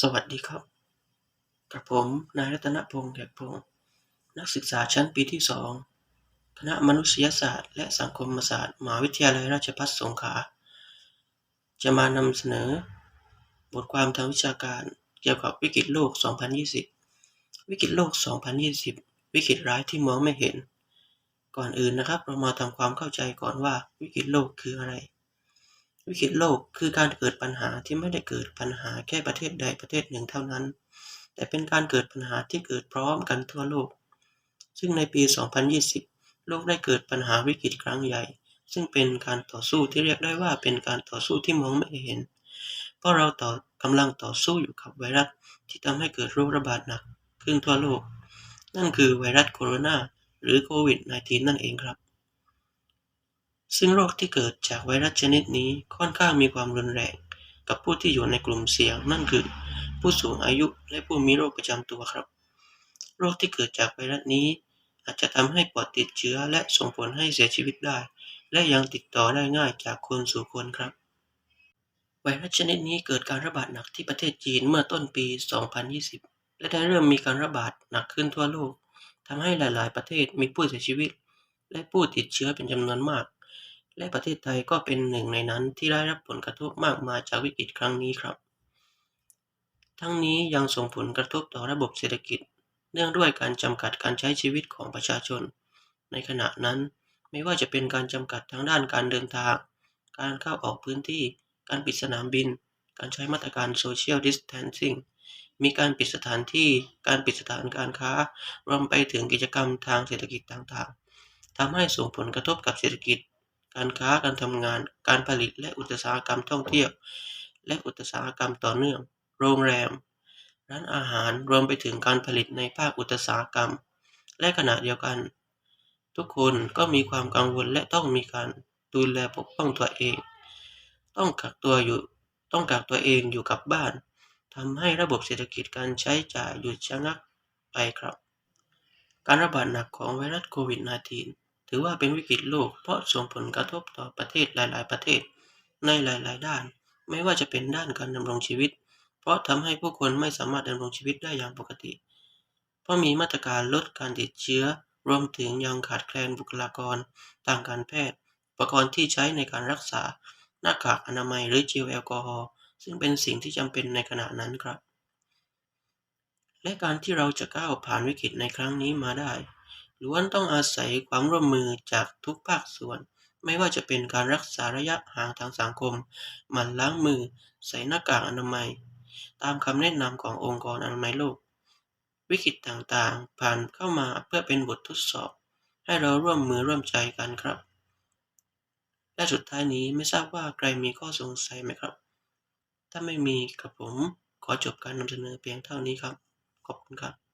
สวัสดีครับ กับผมนายรัตนพงษ์แขกพงศ์นักศึกษาชั้นปีที่สองคณะมนุษยศาสตร์ และสังคมศาสตร์มหาวิทยาลัยราชภัฏสงขลาจะมานำเสนอ บทความทางวิชาการเกี่ยวกับวิกฤตโลก 2020 วิกฤตโลก 2020 วิกฤตร้ายที่มองไม่เห็น ก่อนอื่นนะครับ เรามาทำความเข้าใจก่อนว่าวิกฤตโลกคืออะไร วิกฤตโลกคือการเกิดปัญหาที่ไม่ได้เกิดปัญหาแค่ประเทศใดประเทศหนึ่งเท่านั้น แต่เป็นการเกิดปัญหาที่เกิดพร้อมกันทั่วโลก ซึ่งในปี 2020 โลกได้เกิดปัญหาวิกฤตครั้งใหญ่ ซึ่งเป็นการต่อสู้ที่เรียกได้ว่าเป็นการต่อสู้ที่มองไม่เห็น เพราะเราต่อกำลังต่อสู้อยู่กับไวรัสที่ทำให้เกิดโรคระบาดหนักขึ้นทั่วโลก นั่นคือไวรัสโคโรนาหรือโควิด -19 นั่นเองครับ ซึ่งโรคที่เกิดจากไวรัสชนิดนี้ค่อนข้างมีความรุนแรง กับผู้ที่อยู่ในกลุ่มเสี่ยงนั่นคือ ผู้สูงอายุและผู้มีโรคประจำตัวครับ โรคที่เกิดจากไวรัสนี้ อาจจะทำให้ปอดติดเชื้อและส่งผลให้เสียชีวิตได้ และยังติดต่อได้ง่ายจากคนสู่คนครับ ไวรัสชนิดนี้เกิดการระบาดหนักที่ประเทศจีนเมื่อต้นปี 2020 และได้เริ่มมีการระบาดหนักขึ้นทั่วโลกทำให้หลาย ๆ ประเทศมีผู้เสียชีวิต และผู้ติดเชื้อเป็นจำนวนมาก และประเทศไทยก็เป็นหนึ่งในนั้นที่ได้รับผลกระทบมากมายจากวิกฤตครั้งนี้ครับ ทั้งนี้ยังส่งผลกระทบต่อระบบเศรษฐกิจ เนื่องด้วยการจำกัดการใช้ชีวิตของประชาชน ในขณะนั้นไม่ว่าจะเป็นการจำกัดทางด้านการเดินทาง การเข้าออกพื้นที่ การปิดสนามบิน การใช้มาตรการ Social Distancing มีการปิดสถานที่ การปิดสถานการค้า รวมไปถึงกิจกรรมทางเศรษฐกิจต่างๆทำให้ส่งผลกระทบกับเศรษฐกิจ การค้าการทำงาน การผลิตและอุตสาหกรรมท่องเที่ยว และอุตสาหกรรมต่อเนื่อง โรงแรม ร้านอาหารรวมไปถึงการผลิตในภาคอุตสาหกรรม และขณะเดียวกัน ทุกคนก็มีความกังวลและต้องมีการดูแลปกป้องตัวเอง ต้องกักตัวอยู่ต้องกักตัวเองอยู่กับบ้านทำให้ระบบเศรษฐกิจการใช้จ่ายหยุดชะงักไปครับ การระบาดหนักของไวรัสโควิด -19 ถือว่าเป็นวิกฤตโลก เพราะส่งผลกระทบต่อประเทศหลาย ๆ ประเทศ ในหลาย ๆ ด้าน ไม่ว่าจะเป็นด้านการดำรงชีวิต เพราะทำให้ผู้คนไม่สามารถดำรงชีวิตได้อย่างปกติ เพราะมีมาตรการลดการติดเชื้อ รวมถึงยังขาดแคลนบุคลากรทางการแพทย์ อุปกรณ์ที่ใช้ในการรักษา หน้ากากอนามัยหรือเจลแอลกอฮอล์ซึ่งเป็นสิ่งที่จำเป็นในขณะนั้นครับ และการที่เราจะก้าวผ่านวิกฤตในครั้งนี้มาได้ ล้วนต้องอาศัยความร่วมมือจากทุกภาคส่วน ไม่ว่าจะเป็นการรักษาระยะห่างทางสังคมหมั่นล้างมือ ใส่หน้ากากอนามัย ตามคำแนะนำขององค์กรอนามัยโลก วิกฤตต่างๆ ผ่านเข้ามาเพื่อเป็นบททดสอบ ให้เราร่วมมือร่วมใจกันครับ และสุดท้ายนี้ไม่ทราบว่าใครมีข้อสงสัยไหมครับ ถ้าไม่มีกับผมขอจบการนำเสนอเพียงเท่านี้ครับ ขอบคุณครับ